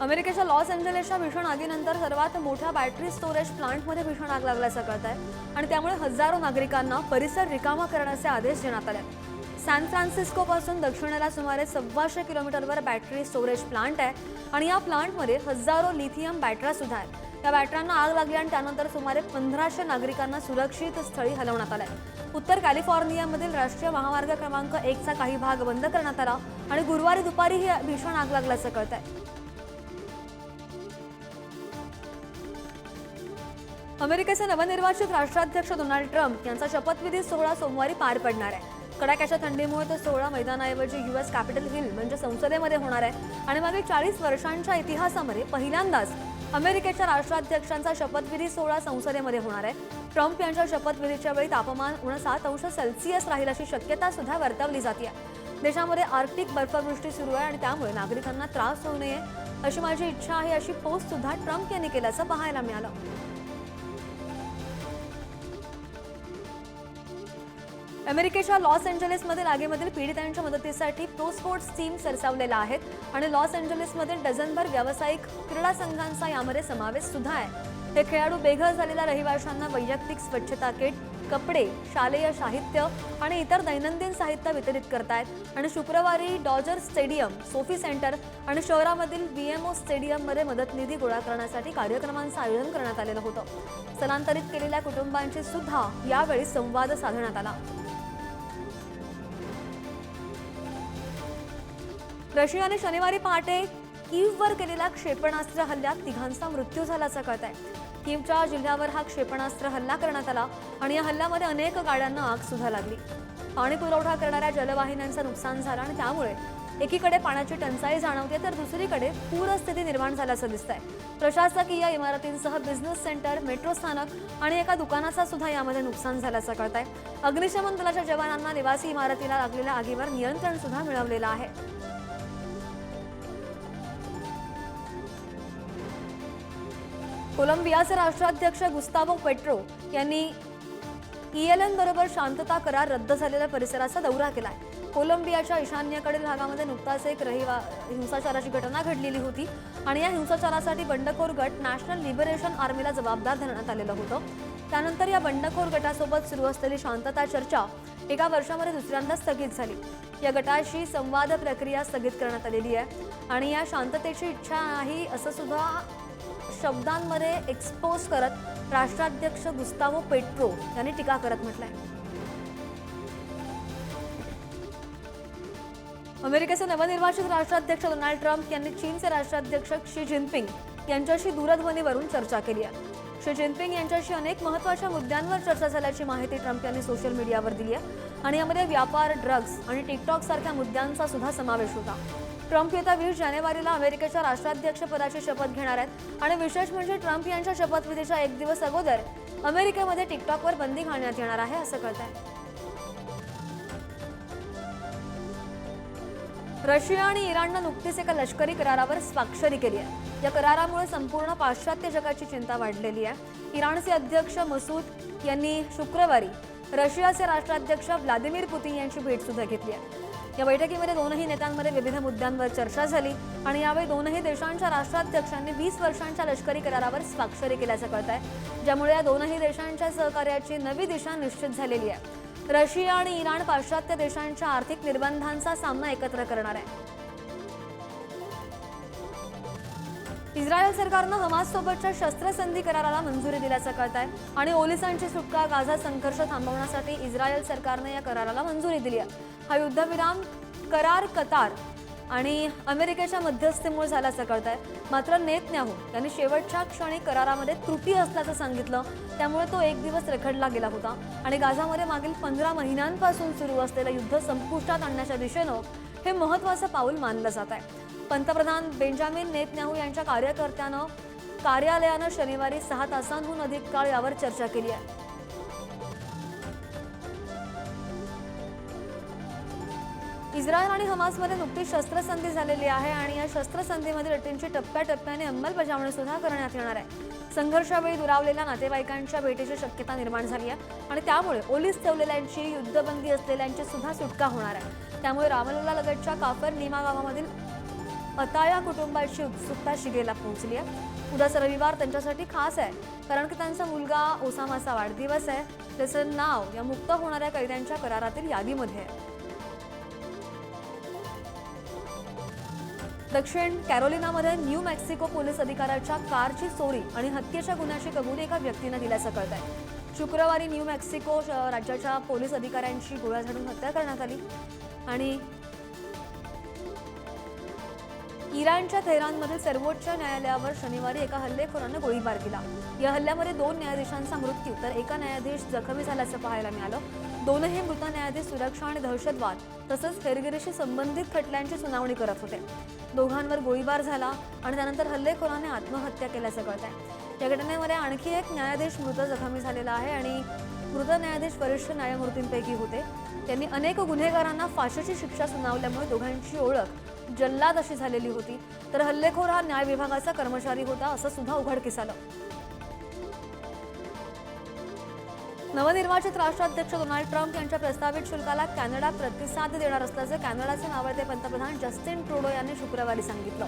अमेरिकेच्या लॉस एंजलेसच्या भीषण आगीनंतर सर्वात मोठ्या बॅटरी स्टोरेज प्लांटमध्ये भीषण आग लागल्याचं कळत आहे. आणि त्यामुळे हजारो नागरिकांना परिसर रिकामा करण्याचे आदेश देण्यात आले. सॅन फ्रान्सिस्को पासून दक्षिणेला सुमारे सव्वाशे किलोमीटरवर बॅटरी स्टोरेज प्लांट आहे. आणि या प्लांटमध्ये हजारो लिथियम बॅटऱ्या सुद्धा आहेत. या बॅटऱ्यांना आग लागली आणि त्यानंतर सुमारे पंधराशे नागरिकांना सुरक्षित स्थळी हलवण्यात आलंय. उत्तर कॅलिफोर्नियामधील राष्ट्रीय महामार्ग क्रमांक एकचा काही भाग बंद करण्यात आला. आणि गुरुवारी दुपारी ही भीषण आग लागल्याचं कळत आहे. अमेरिकेचे नवनिर्वाचित राष्ट्राध्यक्ष डोनाल्ड ट्रम्प यांचा शपथविधी सोहळा सोमवारी पार पडणार आहे. कडाक्याच्या थंडीमुळे तो सोहळा मैदानाऐवजी युएस कॅपिटल हिल म्हणजे संसदेमध्ये होणार आहे. आणि मागे चाळीस वर्षांच्या इतिहासामध्ये पहिल्यांदाच अमेरिकेच्या राष्ट्राध्यक्षांचा शपथविधी सोहळा संसदेमध्ये होणार आहे. ट्रम्प यांच्या शपथविधीच्या वेळी तापमान उणसात अंश सेल्सिअस राहील अशी शक्यता सुद्धा वर्तवली जाते देशामध्ये आर्क्टिक बर्फवृष्टी सुरू आहे आणि त्यामुळे नागरिकांना त्रास होऊ नये अशी माझी इच्छा आहे अशी पोस्ट सुद्धा ट्रम्प यांनी केल्याचं पाहायला मिळालं. अमेरिकेच्या लॉस एंजलिसमधील आगीमधील पीडितांच्या मदतीसाठी प्रो स्पोर्ट्स टीम सरसावलेला आहेत आणि लॉस एंजलिसमधील डझनभर व्यावसायिक क्रीडा संघांचा यामध्ये समावेश सुद्धा आहे. हे खेळाडू बेघर झालेल्या रहिवाशांना वैयक्तिक स्वच्छता किट कपडे शालेय साहित्य आणि इतर दैनंदिन साहित्य वितरित करतायत आणि शुक्रवारी डॉजर स्टेडियम सोफी सेंटर आणि शहरामधील बीएमओ स्टेडियममध्ये मदत निधी गोळा करण्यासाठी कार्यक्रमांचं आयोजन करण्यात आलेलं होतं. स्थलांतरित केलेल्या कुटुंबांशी सुद्धा यावेळी संवाद साधण्यात आला. रशियाने शनिवारी पहाटे किववर केलेल्या क्षेपणास्त्र हल्ल्यात तिघांचा मृत्यू झाल्याचं कळत आहे. कीवच्या जिल्ह्यावर हा क्षेपणास्त्र हल्ला करण्यात आला आणि या हल्ल्यामध्ये अनेक गाड्यांना आग सुद्धा लागली. पाणी पुरवठा करणाऱ्या जलवाहिन्यांचं नुकसान झालं आणि त्यामुळे एकीकडे पाण्याची टंचाई जाणवते तर दुसरीकडे पूरस्थिती निर्माण झाल्याचं दिसत आहे प्रशासकीय इमारतींसह बिझनेस सेंटर मेट्रो स्थानक आणि एका दुकानाचा सुद्धा यामध्ये नुकसान झाल्याचं कळत आहे अग्निशमन दलाच्या जवानांना निवासी इमारतीला लागलेल्या आगीवर नियंत्रण सुद्धा मिळवलेलं आहे. कोलंबियाचे राष्ट्राध्यक्ष गुस्तावो पेट्रो यांनी ईएलएन बरोबर शांतता करार रद्द झालेल्या परिसराचा दौरा केला आहे कोलंबियाच्या ईशान्येकडील भागामध्ये नुकताच एक रहिवा हिंसाचाराची घटना घडलेली होती आणि या हिंसाचारासाठी बंडखोर गट नॅशनल लिबरेशन आर्मीला जबाबदार धरण्यात आलेलं होतं. त्यानंतर या बंडखोर गटासोबत सुरू असलेली शांतता चर्चा एका वर्षामध्ये दुसऱ्यांदा स्थगित झाली. या गटाशी संवाद प्रक्रिया स्थगित करण्यात आलेली आहे आणि या शांततेची इच्छा नाही असं सुद्धा शब्दांमध्ये एक्सपोज करत राष्ट्राध्यक्ष गुस्तावो पेट्रो यांनी टीका करत म्हटलंय. अमेरिकेचे नवनिर्वाचित राष्ट्राध्यक्ष डोनाल्ड ट्रम्प यांनी चीनचे राष्ट्राध्यक्ष शी जिनपिंग यांच्याशी दूरध्वनीवरून चर्चा केली आहे. शी जिनपिंग यांच्याशी अनेक महत्त्वाच्या मुद्द्यांवर चर्चा झाल्याची माहिती ट्रम्प यांनी सोशल मीडियावर दिली आहे. आणि यामध्ये व्यापार ड्रग्ज आणि टिकटॉक सारख्या मुद्द्यांचा सुद्धा समावेश होता. ट्रम्प येत्या वीस जानेवारीला अमेरिकेच्या राष्ट्राध्यक्षपदाची शपथ घेणार आहेत. आणि विशेष म्हणजे ट्रम्प यांच्या शपथविधीच्या एक दिवस अगोदर अमेरिकेमध्ये टिकटॉकवर बंदी घालण्यात येणार आहे असं कळत आहे रशिया आणि इराणनं नुकतीच एका लष्करी करारावर स्वाक्षरी केली आहे. या करारामुळे संपूर्ण पाश्चात्य जगाची चिंता वाढलेली आहे. इराणचे अध्यक्ष मसूद यांनी शुक्रवारी रशियाचे राष्ट्राध्यक्ष व्लादिमीर पुतीन यांची भेट सुद्धा घेतली आहे. या बैठकीमध्ये दोनही नेत्यांमध्ये विविध मुद्द्यांवर चर्चा झाली आणि यावेळी दोनही देशांच्या राष्ट्राध्यक्षांनी वीस वर्षांच्या लष्करी करारावर स्वाक्षरी केल्याचं कळत आहे ज्यामुळे या दोनही देशांच्या सहकार्याची नवी दिशा निश्चित झालेली आहे. रशिया आणि इराण पाश्चात्य देशांच्या आर्थिक निर्बंधांचा सामना एकत्र करणार आहे. इस्रायल सरकारनं हमाससोबतच्या शस्त्रसंधी कराराला मंजुरी दिल्याचं कळत आहे आणि ओलिसांची सुटका गाझा संघर्ष थांबवण्यासाठी इस्रायल सरकारनं या कराराला मंजुरी दिली आहे. हा युद्धविराम करार कतार आणि अमेरिकेच्या मध्यस्थीमुळे झाल्याचं कळत आहे मात्र नेतन्याहू यांनी शेवटच्या क्षणी करारामध्ये त्रुटी असल्याचं सांगितलं. त्यामुळे तो एक दिवस रखडला गेला होता. आणि गाझामध्ये मागील पंधरा महिन्यांपासून सुरू असलेलं युद्ध संपुष्टात आणण्याच्या दिशेनं हे महत्त्वाचं पाऊल मानलं जात आहे. पंतप्रधान बेंजामिन नेतन्याहू यांच्या कार्यकर्त्यानं कार्यालयानं शनिवारी सहा तासांहून अधिक काळ यावर चर्चा केली आहे. इस्रायल आणि हमासमध्ये नुकतीच शस्त्रसंधी झालेली आहे आणि या शस्त्रसंधीमधील अटींची टप्प्याटप्प्याने अंमलबजावणी सुद्धा करण्यात येणार आहे. संघर्षावेळी दुरावलेल्या नातेवाईकांच्या भेटीची शक्यता निर्माण झाली आहे आणि त्यामुळे ओलीस ठेवलेल्यांची युद्धबंदी असलेल्यांची सुद्धा सुटका होणार आहे. त्यामुळे रामलोला लगतच्या काफर नीमा गावामधील अताया कुटुंबाची उत्सुकता शिगेला पोहोचली आहे. उद्याचा रविवार त्यांच्यासाठी खास आहे. कारण की त्यांचा मुलगा ओसामाचा वाढदिवस आहे. त्याचं नाव या मुक्त होणाऱ्या कैद्यांच्या करारातील यादीमध्ये आहे. दक्षिण कॅरोलिनामध्ये न्यू मेक्सिको पोलीस अधिकाऱ्याच्या कारची चोरी आणि हत्येच्या गुन्ह्याची कबुली एका व्यक्तीनं दिल्याचं कळत आहे शुक्रवारी न्यू मेक्सिको श- राज्याच्या पोलीस अधिकाऱ्यांची गोळ्या झाडून हत्या करण्यात आली. आणि इराणच्या तेहरानमध्ये सर्वोच्च न्यायालयावर शनिवारी एका हल्लेखोरानं गोळीबार केला. या हल्ल्यामध्ये दोन न्यायाधीशांचा मृत्यू तर एका न्यायाधीश जखमी झाल्याचं पाहायला मिळालं. दोनही मृत न्यायाधीश सुरक्षा आणि दहशतवाद तसंच हेरगिरीशी संबंधित खटल्यांची सुनावणी करत होते. दोघांवर गोळीबार झाला आणि त्यानंतर हल्लेखोराने आत्महत्या केल्याचं कळत आहे या घटनेमध्ये आणखी एक न्यायाधीश मृत जखमी झालेला आहे आणि मृत न्यायाधीश वरिष्ठ न्यायमूर्तींपैकी होते. त्यांनी अनेक गुन्हेगारांना फाशीची शिक्षा सुनावल्यामुळे दोघांची ओळख जल्लाद अशी झालेली होती. तर हल्लेखोर हा न्याय विभागाचा कर्मचारी होता असं सुद्धा उघडकीस आलं. नवनिर्वाचित राष्ट्राध्यक्ष डोनाल्ड ट्रम्प यांच्या प्रस्तावित शुल्काला कॅनडा प्रतिसाद देणार असल्याचं कॅनडाचे नावडते पंतप्रधान जस्टिन ट्रुडो यांनी शुक्रवारी सांगितलं.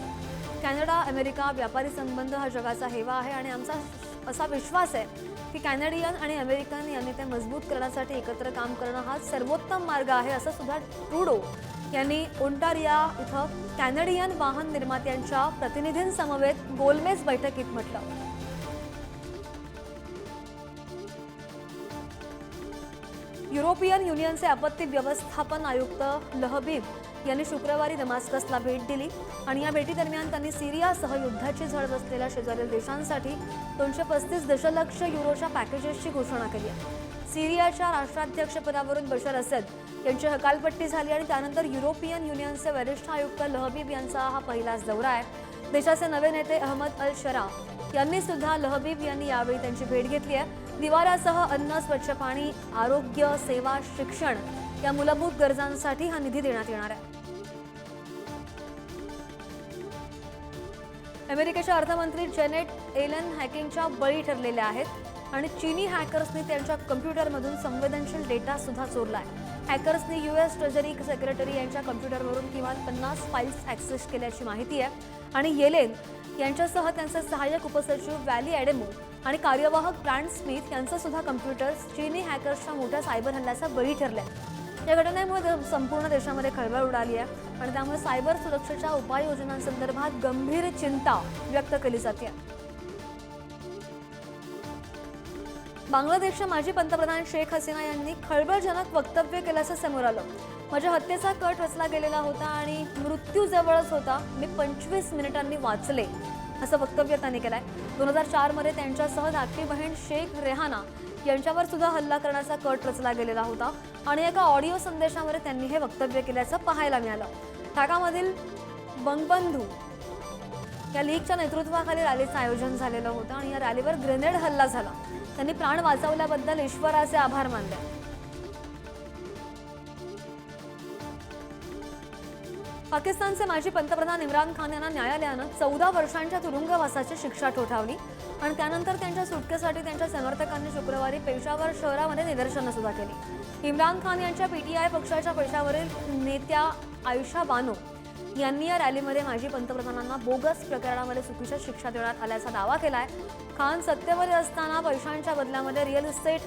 कॅनडा अमेरिका व्यापारी संबंध हा जगाचा हेवा आहे आणि आमचा असा विश्वास आहे की कॅनेडियन आणि अमेरिकन यांनी ते मजबूत करण्यासाठी एकत्र काम करणं हा सर्वोत्तम मार्ग आहे असं सुद्धा ट्रुडो यांनी ओंटारिया इथं कॅनेडियन वाहन निर्मात्यांच्या प्रतिनिधींसमवेत गोलमेज बैठकीत म्हटलं. युरोपियन युनियनचे आपत्ती व्यवस्थापन आयुक्त लहबीब यांनी शुक्रवारी दमास्कसला भेट दिली आणि या भेटीदरम्यान त्यांनी सिरियासह युद्धाची झळ बसलेल्या शेजारील देशांसाठी दोनशे पस्तीस दशलक्ष युरोच्या पॅकेजेसची घोषणा केली आहे. सिरियाच्या राष्ट्राध्यक्षपदावरून बशर असद यांची हकालपट्टी झाली आणि त्यानंतर युरोपियन युनियनचे वरिष्ठ आयुक्त लहबीब यांचा हा पहिलाच दौरा आहे. देशाचे नवे नेते अहमद अल शरा यांनी सुद्धा लहबीब यांनी यावेळी त्यांची भेट घेतली आहे. निवाऱ्यासह अन्न स्वच्छ पाणी आरोग्य सेवा शिक्षण या मूलभूत गरजांसाठी हा निधी देण्यात येणार आहे. अमेरिकेच्या अर्थमंत्री जेनेट एलन हॅकिंगच्या बळी ठरलेल्या आहेत आणि चीनी हॅकर्सनी त्यांच्या कम्प्युटरमधून संवेदनशील डेटा सुद्धा आहे हॅकर्सनी युएस ट्रेजरी सेक्रेटरी यांच्या कम्प्युटरवरून किमान पन्नास फाईल्स ॲक्सेस केल्याची माहिती आहे आणि येलेन यांच्यासह त्यांचे सहाय्यक उपसचिव व्हॅली ॲडेमो आणि कार्यवाहक ब्रँड स्मिथ यांचं सुद्धा कम्प्युटर्स चीनी हॅकर्सच्या मोठ्या सायबर हल्ल्याचा बळी ठरले या घटनेमुळे संपूर्ण देशामध्ये खळबळ उडाली आहे आणि त्यामुळे सायबर सुरक्षेच्या उपाययोजनांसंदर्भात गंभीर चिंता व्यक्त केली जाते. बांगलादेशच्या माजी पंतप्रधान शेख हसीना यांनी खळबळजनक वक्तव्य केल्याचं समोर आलं. माझ्या हत्येचा कट रचला गेलेला होता आणि मृत्यू जवळच होता. मी पंचवीस मिनिटांनी वाचले. असं वक्तव्य त्यांनी केलं आहे दोन हजार चारमध्ये त्यांच्यासह धाकटी बहीण शेख रेहाना यांच्यावर सुद्धा हल्ला करण्याचा कट रचला गेलेला होता आणि एका ऑडिओ संदेशामध्ये त्यांनी हे वक्तव्य केल्याचं पाहायला मिळालं. ठाकामधील बंगबंधू या लीगच्या नेतृत्वाखाली रॅलीचं आयोजन झालेलं होतं आणि या रॅलीवर ग्रेनेड हल्ला झाला. त्यांनी प्राण वाचवल्याबद्दल ईश्वराचे आभार मानले. पाकिस्तानचे माजी पंतप्रधान इम्रान खान यांना न्यायालयानं चौदा वर्षांच्या तुरुंगवासाची शिक्षा ठोठावली आणि त्यानंतर त्यांच्या सुटकेसाठी त्यांच्या समर्थकांनी शुक्रवारी पेशावर शहरामध्ये निदर्शनं सुद्धा केली. इम्रान खान यांच्या पीटीआय पक्षाच्या पेशावरील नेत्या आयुषा बानो यांनी या रॅलीमध्ये माजी पंतप्रधानांना बोगस प्रकरणामध्ये चुकीच्या शिक्षा देण्यात आल्याचा दावा केलाय. खान सत्तेवर असताना पैशांच्या बदल्यामध्ये रिअल इस्टेट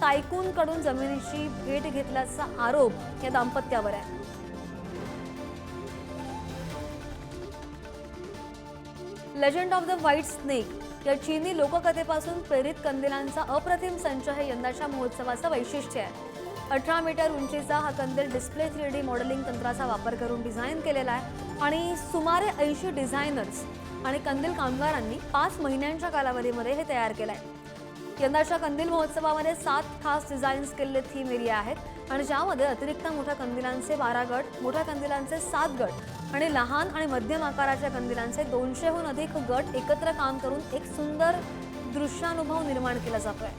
टायकूनकडून जमिनीची भेट घेतल्याचा आरोप या दाम्पत्यावर आहे. Legend of the white snake या चीनी लोककथेपासून प्रेरित कंदिलांचा अप्रतिम संच हे यंदाच्या महोत्सवाचं वैशिष्ट्य आहे. अठरा मीटर उंचीचा हा कंदील डिस्प्ले थ्री डी मॉडेलिंग तंत्राचा वापर करून डिझाईन केलेला आहे आणि सुमारे ऐंशी डिझायनर्स आणि कंदील कामगारांनी पाच महिन्यांच्या कालावधीमध्ये हे तयार केलं आहे यंदाच्या कंदील महोत्सवामध्ये सात खास डिझाईन्स केलेले थीम एरिया आहेत आणि ज्यामध्ये अतिरिक्त मोठ्या कंदिलांचे बारा गट मोठ्या कंदिलांचे सात गट आणि लहान आणि मध्यम आकाराच्या कंदिलांचे दोनशेहून अधिक गट एकत्र काम करून एक सुंदर दृश्यानुभव निर्माण केला जातोय.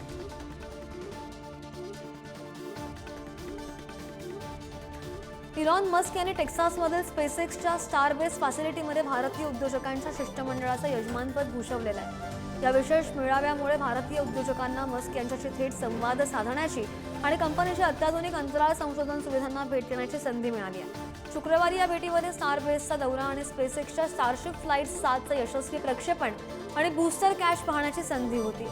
इलॉन मस्क यांनी टेक्सासमधील स्पेसएक्सच्या स्टार बेस फॅसिलिटीमध्ये भारतीय उद्योजकांच्या शिष्टमंडळाचं यजमानपद भूषवलेलं आहे. या विशेष मेळाव्यामुळे भारतीय उद्योजकांना मस्क यांच्याशी थेट संवाद साधण्याची आणि कंपनीच्या अत्याधुनिक अंतराळ संशोधन सुविधांना भेट देण्याची संधी मिळाली आहे. शुक्रवारी या भेटीमध्ये स्टार बेसचा दौरा आणि स्पेसएक्सच्या स्टारशिप फ्लाईट सातचं यशस्वी प्रक्षेपण आणि बूस्टर कॅश पाहण्याची संधी होती.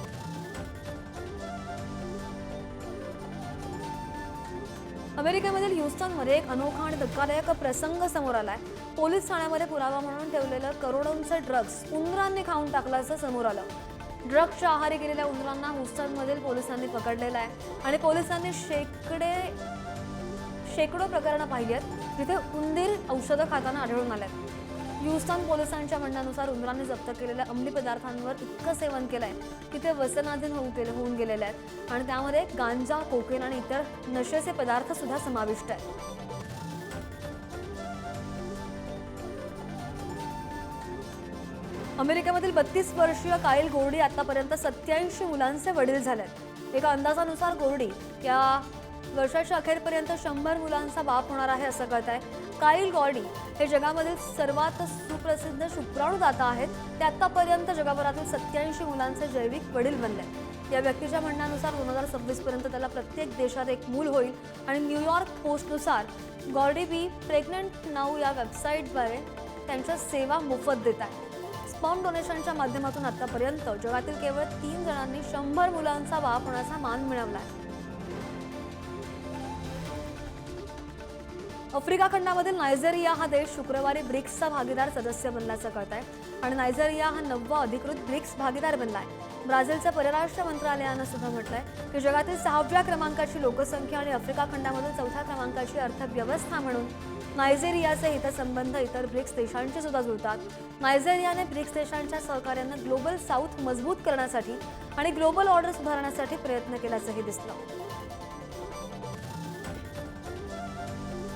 अमेरिकेमधील ह्युस्टनमध्ये एक अनोखा आणि धक्कादायक प्रसंग समोर आलाय. पोलीस ठाण्यामध्ये पुरावा म्हणून ठेवलेलं करोडोंचं ड्रग्ज उंदरांनी खाऊन टाकल्याचं समोर आलं. ड्रग्जच्या आहारी गेलेल्या उंदरांना ह्युस्टनमधील पोलिसांनी पकडलेलं आहे. आणि पोलिसांनी शेकडे शेकडो प्रकरणं पाहिली आहेत. तिथे उंदीर औषधं खाताना आढळून आल्यात ह्युस्टन पोलिसांच्या म्हणण्यानुसार उंदरांनी जप्त केलेल्या अंमली पदार्थांवर इतकं सेवन केलंय की ते व्यसनाधीन होऊन गेले होऊन गेलेले आहेत. आणि त्यामध्ये गांजा कोकेन आणि इतर नशेचे पदार्थ सुद्धा समाविष्ट आहेत. अमेरिकेमधील बत्तीस वर्षीय कायल गोर्डी आतापर्यंत सत्याऐंशी मुलांचे वडील झालेत. एका अंदाजानुसार गोर्डी या वर्षाच्या अखेरपर्यंत शंभर मुलांचा बाप होणार आहे असं कळत आहे काईल गॉर्डी हे जगामधील सर्वात सुप्रसिद्ध शुक्राणूदाता आहेत. ते आतापर्यंत जगभरातील सत्याऐंशी मुलांचे जैविक वडील बनले. या व्यक्तीच्या म्हणण्यानुसार दोन हजार सव्वीस पर्यंत त्याला प्रत्येक देशात एक मूल होईल आणि न्यूयॉर्क पोस्टनुसार गॉर्डी बी प्रेग्नंट नाऊ या वेबसाईटद्वारे त्यांच्या सेवा मोफत देत आहे. स्पॉम डोनेशनच्या माध्यमातून आतापर्यंत जगातील केवळ तीन जणांनी शंभर मुलांचा बाप होण्याचा मान मिळवला आहे. आफ्रिका खंडामधील नायजेरिया हा देश शुक्रवारी ब्रिक्सचा भागीदार सदस्य बनल्याचं कळत आहे आणि नायजेरिया हा नववा अधिकृत ब्रिक्स भागीदार बनला आहे ब्राझीलचं परराष्ट्र मंत्रालयानं सुद्धा म्हटलंय की जगातील सहाव्या क्रमांकाची लोकसंख्या आणि आफ्रिका खंडामधील चौथ्या क्रमांकाची अर्थव्यवस्था म्हणून नायजेरियाचे हितसंबंध इतर ब्रिक्स देशांशी सुद्धा जुळतात. नायजेरियाने ब्रिक्स देशांच्या सहकार्यानं ग्लोबल साऊथ मजबूत करण्यासाठी आणि ग्लोबल ऑर्डर सुधारण्यासाठी प्रयत्न केल्याचंही दिसलं.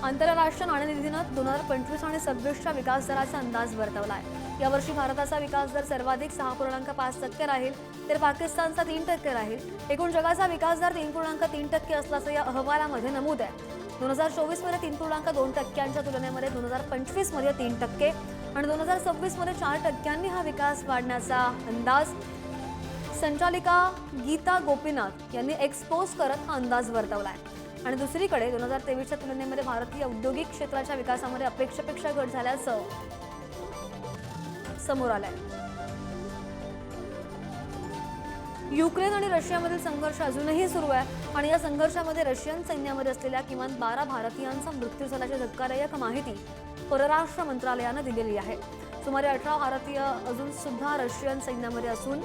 आंतरराष्ट्रीय नाणेनिधीनं दोन हजार पंचवीस आणि सव्वीसच्या विकास दराचा अंदाज वर्तवला आहे यावर्षी भारताचा विकास दर सर्वाधिक सहा पूर्णांक पाच टक्के राहील तर पाकिस्तानचा तीन टक्के राहील. एकूण जगाचा विकास दर तीन पूर्णांक तीन टक्के असल्याचं या अहवालामध्ये नमूद आहे. दोन हजार चोवीसमध्ये तीन पूर्णांक दोन टक्क्यांच्या तुलनेमध्ये दोन हजार पंचवीसमध्ये तीन टक्के आणि दोन हजार सव्वीसमध्ये चार टक्क्यांनी हा विकास वाढण्याचा अंदाज. संचालिका गीता गोपीनाथ यांनी एक्सपोज करत हा अंदाज वर्तवला आहे आणि दुसरीकडे दोन हजार तेवीसच्या तुलनेमध्ये भारतीय औद्योगिक क्षेत्राच्या विकासामध्ये अपेक्षेपेक्षा घट झाल्याचं समोर आलंय. युक्रेन आणि रशियामधील संघर्ष अजूनही सुरू आहे आणि या संघर्षामध्ये रशियन सैन्यामध्ये असलेल्या किमान बारा भारतीयांचा मृत्यू झाल्याची धक्कादायक माहिती परराष्ट्र मंत्रालयानं दिलेली आहे. सुमारे अठरा भारतीय अजून सुद्धा रशियन सैन्यामध्ये असून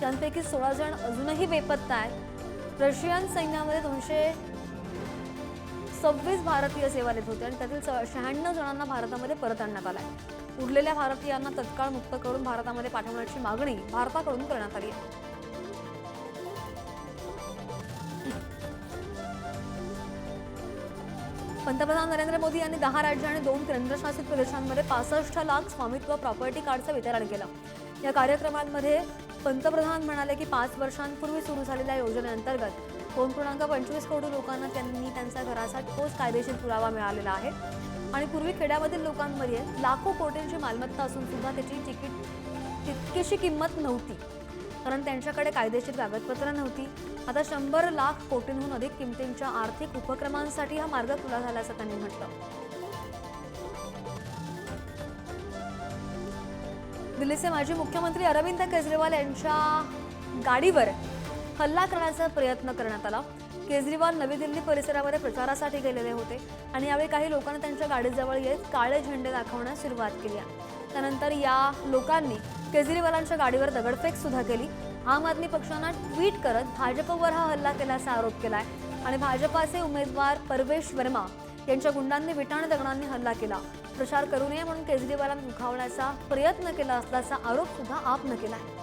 त्यांपैकी सोळा जण अजूनही बेपत्ता आहेत. रशियन सैन्यामध्ये दोनशे सव्वीस भारतीय सेवा देत होते आणि त्यातील शहाण्णव जणांना भारतामध्ये परत आणण्यात आलाय. उरलेल्या भारतीयांना तत्काळ मुक्त करून भारतामध्ये पाठवण्याची मागणी भारताकडून करण्यात आली आहे. पंतप्रधान नरेंद्र मोदी यांनी दहा राज्य आणि दोन केंद्रशासित प्रदेशांमध्ये पासष्ट लाख स्वामित्व प्रॉपर्टी कार्डचं वितरण केलं. या कार्यक्रमांमध्ये पंतप्रधान म्हणाले की पाच वर्षांपूर्वी सुरू झालेल्या योजनेअंतर्गत दोन पूर्णांक पंचवीस कोटी लोकांना त्यांनी त्यांच्या घराचा ठोस कायदेशीर पुरावा मिळालेला आहे. आणि पूर्वी खेड्यामधील लोकांमध्ये लाखो कोटींची मालमत्ता असून सुद्धा त्याची तिकीट तितकीशी किंमत नव्हती. कारण त्यांच्याकडे कायदेशीर कागदपत्र नव्हती. आता शंभर लाख कोटींहून अधिक किमतींच्या आर्थिक उपक्रमांसाठी हा मार्ग खुला झाल्याचं त्यांनी म्हटलं. दिल्लीचे माजी मुख्यमंत्री अरविंद केजरीवाल यांच्या गाडीवर हल्ला करण्याचा प्रयत्न करण्यात आला. केजरीवाल नवी दिल्ली परिसरामध्ये प्रचारासाठी गेलेले होते आणि यावेळी काही लोकांनी त्यांच्या गाडीजवळ येत काळे झेंडे दाखवण्यास सुरुवात केली आहे. त्यानंतर या लोकांनी केजरीवालांच्या गाडीवर दगडफेक सुद्धा केली. आम आदमी पक्षानं ट्विट करत भाजपवर हा हल्ला केल्याचा आरोप केलाय आणि भाजपाचे उमेदवार परवेश वर्मा यांच्या गुंडांनी विटाण दगडांनी हल्ला केला. प्रचार करू नये म्हणून केजरीवालांना दुखावण्याचा प्रयत्न केला असल्याचा आरोप सुद्धा आपनं केला आहे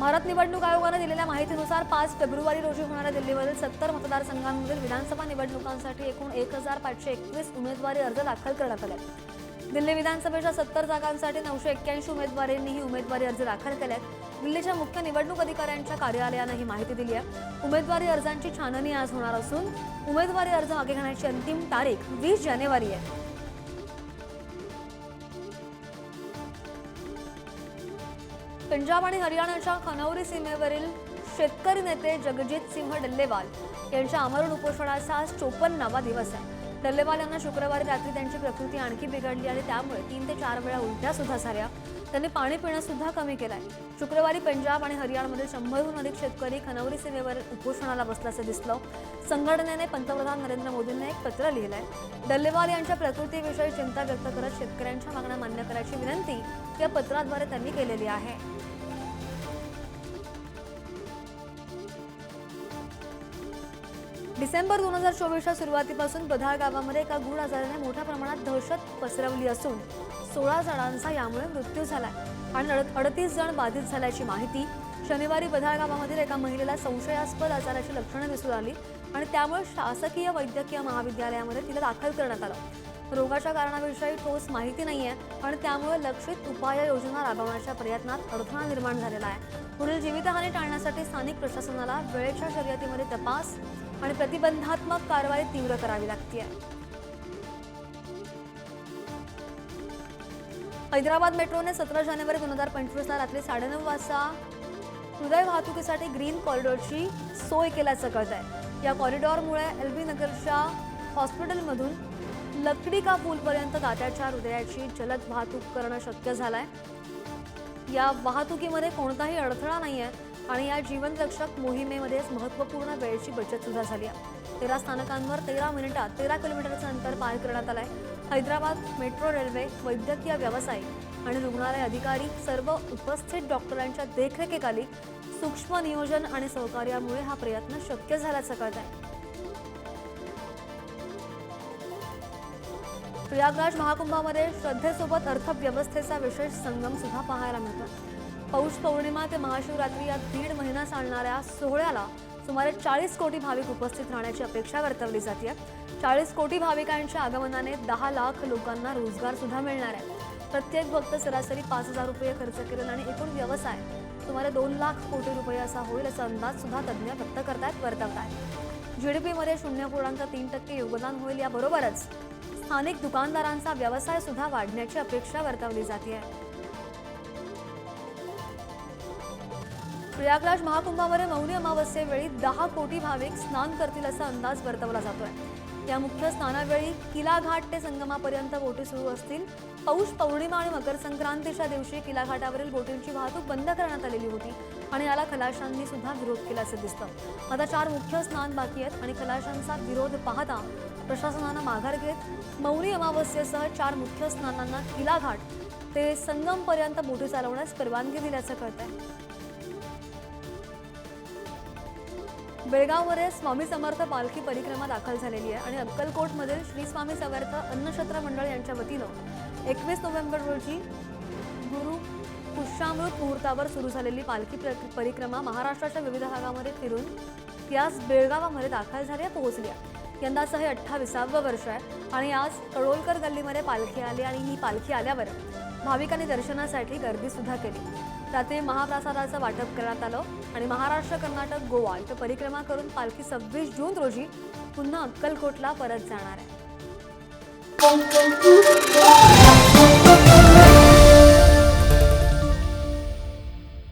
भारत निवडणूक आयोगानं दिलेल्या माहितीनुसार पाच फेब्रुवारी रोजी होणाऱ्या दिल्लीमधील सत्तर मतदारसंघांमधील विधानसभा निवडणुकांसाठी एकूण एक हजार पाचशे एकवीस उमेदवारी अर्ज दाखल करण्यात आले दिल्ली विधानसभेच्या सत्तर जागांसाठी नऊशे एक्क्याऐंशी उमेदवारांनीही उमेदवारी अर्ज दाखल केले दिल्लीच्या मुख्य निवडणूक अधिकाऱ्यांच्या कार्यालयानं ही माहिती दिली आहे. उमेदवारी अर्जांची छाननी आज होणार असून उमेदवारी अर्ज मागे घेण्याची अंतिम तारीख वीस जानेवारी आहे. पंजाब आणि हरियाणाच्या खनौरी सीमेवरील शेतकरी नेते जगजित सिंह डल्लेवाल यांच्या आमरण उपोषणाचा आज चोपन्नावा दिवस आहे. डल्लेवाल यांना शुक्रवारी रात्री त्यांची प्रकृती आणखी बिघडली आणि त्यामुळे तीन ते चार वेळा उलट्या सुद्धा झाल्या. त्यांनी पाणी पिणं सुद्धा कमी केलंय. शुक्रवारी पंजाब आणि हरियाणामध्ये शंभरहून अधिक शेतकरी खनवरी सीमेवर उपोषणाला बसल्याचं दिसलं. संघटनेने पंतप्रधान नरेंद्र मोदींना एक पत्र लिहिलंय. डल्लेवाल यांच्या प्रकृतीविषयी चिंता व्यक्त करत शेतकऱ्यांच्या मागण्या मान्य करायची विनंती या पत्राद्वारे त्यांनी केलेली आहे. डिसेंबर दोन हजार चोवीसच्या सुरुवातीपासून बधाळ गावामध्ये एका गूढ आजाराने मोठ्या प्रमाणात दहशत पसरवली असून सोळा जणांचा यामुळे मृत्यू झालाय. आणि अडतीस जण बाधित झाल्याची माहिती शनिवारी बधाळ गावामधील एका महिलेला संशयास्पद आजाराची लक्षणं दिसून आली आणि त्यामुळे शासकीय वैद्यकीय महाविद्यालयामध्ये तिला दाखल करण्यात आलं. रोगाच्या कारणाविषयी ठोस माहिती नाही आहे आणि त्यामुळे लक्षित उपाययोजना राबवण्याच्या प्रयत्नात अडथळा निर्माण झालेला आहे. पुढील जीवितहानी टाळण्यासाठी स्थानिक प्रशासनाला वेळेच्या शर्यतीमध्ये तपास आणि प्रतिबंधात्मक कारवाई तीव्र करावी लागते हैदराबाद मेट्रोने सतरा जानेवारी दोन हजार पंचवीसला रात्री साडेनऊ वाजता हृदय वाहतुकीसाठी ग्रीन कॉरिडॉरची सोय केल्याचं कळत आहे या कॉरिडॉरमुळे एल बी नगरच्या हॉस्पिटलमधून लकडी का पूलपर्यंत दात्याच्या हृदयाची जलद वाहतूक करणं शक्य झालंय? या वाहतुकीमध्ये कोणताही अडथळा नाही आहे आणि या जीवनरक्षक मोहिमेमध्येच महत्त्वपूर्ण वेळेची बचत सुद्धा झाली आहे. तेरा स्थानकांवर तेरा मिनिटात तेरा किलोमीटरचं अंतर पार करण्यात आलंय. हैदराबाद मेट्रो रेल्वे वैद्यकीय व्यावसायिक आणि रुग्णालय अधिकारी सर्व उपस्थित डॉक्टरांच्या देखरेखीखाली सूक्ष्म नियोजन आणि सहकार्यामुळे हा प्रयत्न शक्य झाल्याचं कळत आहे प्रयागराज महाकुंभामध्ये श्रद्धेसोबत अर्थव्यवस्थेचा विशेष संगम सुद्धा पाहायला मिळतो. पौष पौर्णिमा ते महाशिवरात्री या दीड महिना चालणाऱ्या सोहळ्याला सुमारे चाळीस कोटी भाविक उपस्थित राहण्याची अपेक्षा वर्तवली जाते चाळीस कोटी भाविकांच्या आगमनाने दहा लाख लोकांना रोजगार सुद्धा मिळणार आहे. प्रत्येक भक्त सरासरी पाच हजार रुपये खर्च करेल आणि एकूण व्यवसाय सुमारे दोन लाख कोटी रुपये असा होईल असा अंदाज सुद्धा तज्ज्ञ व्यक्त करतायत वर्तवतायत. जीडीपीमध्ये शून्य पूर्णांक तीन टक्के योगदान होईल याबरोबरच स्थानिक दुकानदारांचा व्यवसाय सुद्धा वाढण्याची अपेक्षा वर्तवली जाते प्रयागराज महाकुंभामध्ये मौनी अमावस्येवेळी दहा कोटी भाविक स्नान करतील असा अंदाज वर्तवला जातोय. या मुख्य स्नानावेळी किलाघाट ते संगमापर्यंत बोटी सुरू असतील. पौष पौर्णिमा आणि मकर संक्रांतीच्या दिवशी किलाघाटावरील बोटींची वाहतूक बंद करण्यात आलेली होती आणि याला खलाशांनी सुद्धा विरोध केल्याचं दिसतं. आता चार मुख्य स्नान बाकी आहेत आणि खलाशांचा विरोध पाहता प्रशासनानं माघार घेत मौनी अमावस्येसह चार मुख्य स्नानांना किलाघाट ते संगमपर्यंत बोटी चालवण्यास परवानगी दिल्याचं कळत आहे बेळगावमध्ये स्वामी समर्थ पालखी परिक्रमा दाखल झालेली आहे आणि अक्कलकोटमधील श्री स्वामी समर्थ अन्नक्षत्र मंडळ यांच्या वतीनं एकवीस नोव्हेंबर रोजी गुरु पुष्यामृत मुहूर्तावर सुरू झालेली पालखी प्र- परिक्रमा महाराष्ट्राच्या विविध भागामध्ये फिरून त्यास बेळगावामध्ये दाखल झाली आहे पोहोचली आहे. यंदाचं हे अठ्ठावीसावं वर्ष आहे आणि आज तळोलकर गल्लीमध्ये पालखी आली आणि ही पालखी आल्यावर भाविकांनी दर्शनासाठी गर्दीसुद्धा केली. रात्री महाप्रसादाचं वाटप करण्यात आलं आणि महाराष्ट्र कर्नाटक गोवा इथं परिक्रमा करून पालखी सव्वीस जून रोजी पुन्हा अक्कलकोटला परत जाणार आहे.